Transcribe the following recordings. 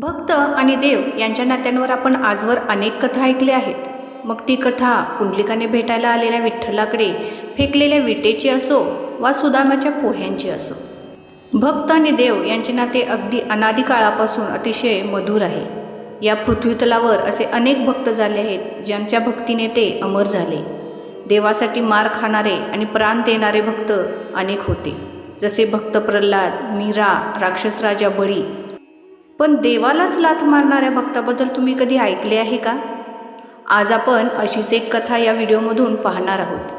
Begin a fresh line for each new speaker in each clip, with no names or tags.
भक्त आणि देव यांच्या नात्यांवर आपण आजवर अनेक कथा ऐकल्या आहेत. मग ती कथा पुंडलिकाने भेटायला आलेल्या विठ्ठलाकडे फेकलेल्या विटेची असो वा सुदामाच्या पोह्यांची असो. भक्त आणि देव यांचे नाते अगदी अनादी काळापासून अतिशय मधुर आहे. या पृथ्वीतलावर असे अनेक भक्त झाले आहेत ज्यांच्या भक्तीने ते अमर झाले. देवासाठी मार खाणारे आणि प्राण देणारे भक्त अनेक होते. जसे भक्त प्रल्हाद मीरा राक्षसराजा बळी पण देवालाच लाथ मारणाऱ्या भक्ताबद्दल तुम्ही कधी ऐकले आहे का? आज आपण अशीच एक कथा या व्हिडिओमधून पाहणार आहोत.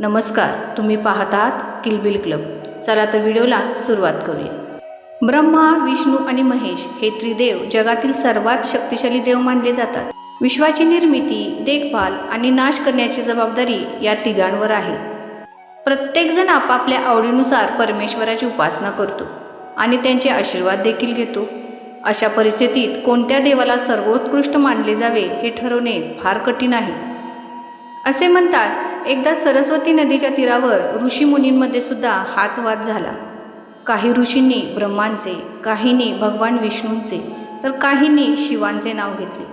नमस्कार तुम्ही पाहत आहात किलबिल क्लब. चला तर व्हिडिओला सुरुवात करूया. ब्रह्मा विष्णू आणि महेश हे त्रिदेव जगातील सर्वात शक्तिशाली देव मानले जातात. विश्वाची निर्मिती देखभाल आणि नाश करण्याची जबाबदारी या तिघांवर आहे. प्रत्येकजण आपापल्या आवडीनुसार परमेश्वराची उपासना करतो आणि त्यांचे आशीर्वाद देखील घेतो. अशा परिस्थितीत कोणत्या देवाला सर्वोत्कृष्ट मानले जावे हे ठरवणे फार कठीण आहे. असे म्हणतात एकदा सरस्वती नदीच्या तीरावर ऋषीमुनींमध्ये सुद्धा हाच वाद झाला. काही ऋषींनी ब्रह्मांचे काहींनी भगवान विष्णूंचे तर काहींनी शिवांचे नाव घेतले.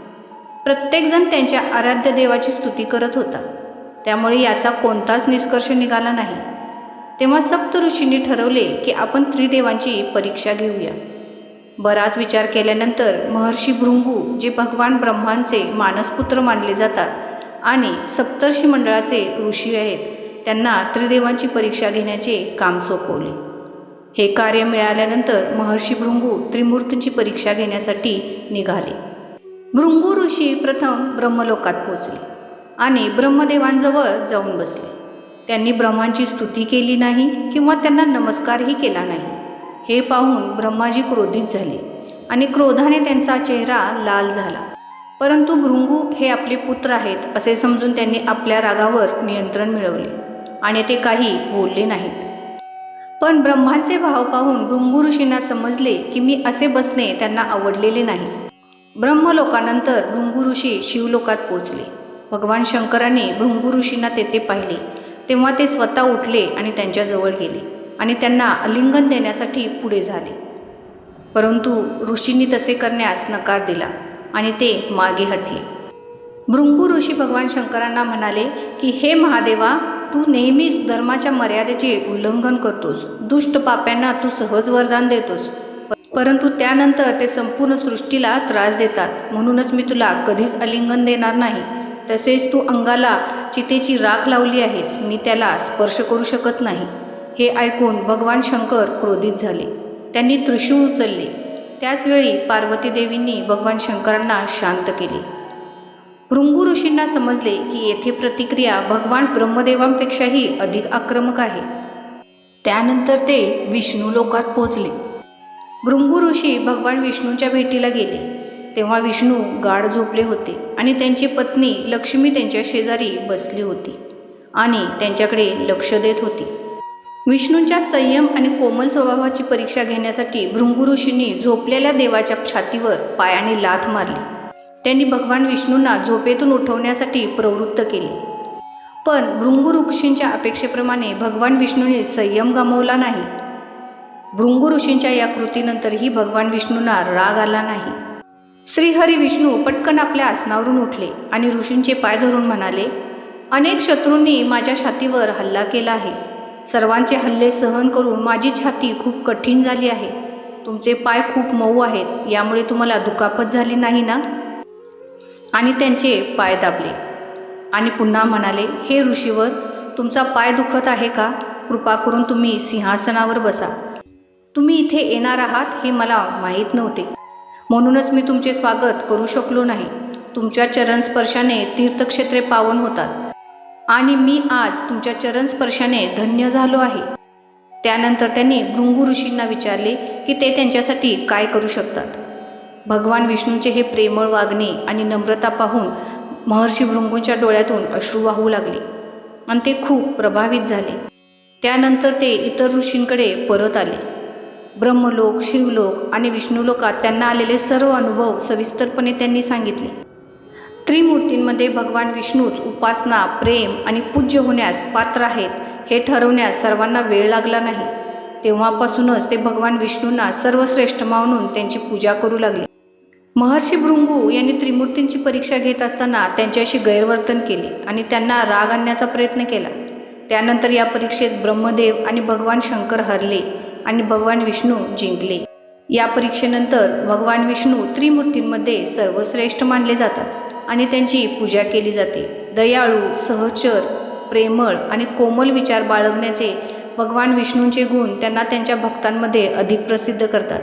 प्रत्येकजण त्यांच्या आराध्य देवाची स्तुती करत होता. त्यामुळे याचा कोणताच निष्कर्ष निघाला नाही. तेव्हा सप्त ऋषींनी ठरवले की आपण त्रिदेवांची परीक्षा घेऊया. बराच विचार केल्यानंतर महर्षी भृंगू जे भगवान ब्रह्मांचे मानसपुत्र मानले जातात आणि सप्तर्षी मंडळाचे ऋषी आहेत त्यांना त्रिदेवांची परीक्षा घेण्याचे काम सोपवले. हे कार्य मिळाल्यानंतर महर्षी भृंगू त्रिमूर्तींची परीक्षा घेण्यासाठी निघाले. भृंगू ऋषी प्रथम ब्रह्मलोकात पोचले आणि ब्रह्मदेवांजवळ जाऊन बसले. त्यांनी ब्रह्मांची स्तुती केली नाही किंवा त्यांना नमस्कारही केला नाही. हे पाहून ब्रह्माजी क्रोधित झाले आणि क्रोधाने त्यांचा चेहरा लाल झाला. परंतु भृंगू हे आपले पुत्र आहेत असे समजून त्यांनी आपल्या रागावर नियंत्रण मिळवले आणि ते काही बोलले नाहीत. पण ब्रह्मांचे भाव पाहून भृंगू ऋषींना समजले की मी असे बसणे त्यांना आवडलेले नाही. ब्रह्मलोकानंतर भृंगू ऋषी शिवलोकात पोचले भगवान शंकराने भृंगू ऋषींना तेथे पाहिले. तेव्हा ते स्वतः उठले आणि त्यांच्याजवळ गेले. आणि त्यांना आलिंगन देण्यासाठी पुढे झाले. परंतु ऋषींनी तसे करण्यास नकार दिला आणि ते मागे हटले. भृंगू ऋषी भगवान शंकरांना म्हणाले की हे महादेवा तू नेहमीच धर्माच्या मर्यादेचे उल्लंघन करतोस. दुष्ट पाप्यांना तू सहज वरदान देतोस. परंतु त्यानंतर ते संपूर्ण सृष्टीला त्रास देतात. म्हणूनच मी तुला कधीच आलिंगन देणार नाही. तसेच तू अंगाला चितेची राख लावली आहेस. मी त्याला स्पर्श करू शकत नाही. हे ऐकून भगवान शंकर क्रोधित झाले. त्यांनी त्रिशूळ उचलले. त्याचवेळी पार्वती देवींनी भगवान शंकरांना शांत केले. भृंगू ऋषींना समजले की येथे प्रतिक्रिया भगवान ब्रह्मदेवांपेक्षाही अधिक आक्रमक आहे. त्यानंतर ते विष्णू लोकात पोचले. भृंगू ऋषी भगवान विष्णूंच्या भेटीला गेले. तेव्हा विष्णू गाढ झोपले होते आणि त्यांची पत्नी लक्ष्मी त्यांच्या शेजारी बसली होती आणि त्यांच्याकडे लक्ष देत होती. विष्णूंच्या संयम आणि कोमल स्वभावाची परीक्षा घेण्यासाठी भृंगू ऋषींनी झोपलेल्या देवाच्या छातीवर पायाने लाथ मारली. त्यांनी भगवान विष्णूंना झोपेतून उठवण्यासाठी प्रवृत्त केले. पण भृंगू ऋषींच्या अपेक्षेप्रमाणे भगवान विष्णूने संयम गमावला नाही. भृंगू ऋषींच्या या कृतीनंतरही भगवान विष्णूंना राग आला नाही. श्रीहरी विष्णू पटकन आपल्या आसनावरून उठले आणि ऋषींचे पाय धरून म्हणाले अनेक शत्रूंनी माझ्या छातीवर हल्ला केला आहे. सर्वांचे हल्ले सहन करून माझी छाती खूप कठीण झाली आहे. तुमचे पाय खूप मऊ आहेत यामुळे तुम्हाला दुखापत झाली नाही ना? आणि त्यांचे पाय दाबले. आणि पुन्हा म्हणाले हे ऋषीवर तुमचा पाय दुखत आहे का? कृपा करून तुम्ही सिंहासनावर बसा. तुम्ही इथे येणार आहात हे मला माहीत नव्हते. म्हणूनच मी तुमचे स्वागत करू शकलो नाही. तुमच्या चरणस्पर्शाने तीर्थक्षेत्रे पावन होतात. आणि मी आज तुमच्या चरणस्पर्शाने धन्य झालो आहे. त्यानंतर त्यांनी भृंगू ऋषींना विचारले की ते त्यांच्यासाठी काय करू शकतात? भगवान विष्णूंचे हे प्रेमळ वागणे आणि नम्रता पाहून महर्षी भृंगूंच्या डोळ्यातून अश्रू वाहू लागले आणि ते खूप प्रभावित झाले. त्यानंतर ते इतर ऋषींकडे परत आले. ब्रह्मलोक शिवलोक आणि विष्णुलोकात त्यांना आलेले सर्व अनुभव सविस्तरपणे त्यांनी सांगितले. त्रिमूर्तींमध्ये भगवान विष्णूच उपासना प्रेम आणि पूज्य होण्यास पात्र आहेत हे ठरवण्यास सर्वांना वेळ लागला नाही. तेव्हापासूनच ते भगवान विष्णूंना सर्वश्रेष्ठ मानून त्यांची पूजा करू लागले. महर्षी भृंगू यांनी त्रिमूर्तींची परीक्षा घेत असताना त्यांच्याशी गैरवर्तन केले आणि त्यांना राग आणण्याचा प्रयत्न केला. त्यानंतर या परीक्षेत ब्रह्मदेव आणि भगवान शंकर हरले आणि भगवान विष्णू जिंकले. या परीक्षेनंतर भगवान विष्णू त्रिमूर्तींमध्ये सर्वश्रेष्ठ मानले जातात. आणि त्यांची पूजा केली जाते. दयाळू सहचर प्रेमळ आणि कोमल विचार बाळगण्याचे भगवान विष्णूंचे गुण त्यांना त्यांच्या भक्तांमध्ये अधिक प्रसिद्ध करतात.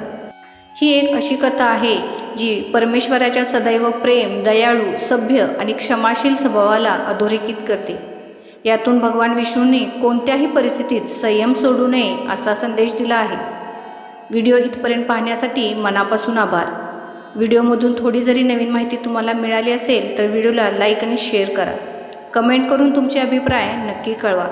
ही एक अशी कथा आहे जी परमेश्वराच्या सदैव प्रेम दयाळू सभ्य आणि क्षमाशील स्वभावाला अधोरेखित करते. यातून भगवान विष्णूंनी कोणत्याही परिस्थितीत संयम सोडू नये असा संदेश दिला आहे. व्हिडिओ इथपर्यंत पाहण्यासाठी मनापासून आभार. व्हिडिओमधून थोडी जरी नवीन माहिती तुम्हाला मिळाली असेल तर व्हिडिओला लाईक आणि शेअर करा. कमेंट करून तुमचे अभिप्राय नक्की कळवा.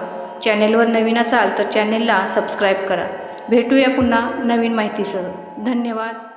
चॅनेलवर नवीन असाल तर चॅनेलला सबस्क्राईब करा. भेटूया पुन्हा नवीन माहितीसह. धन्यवाद.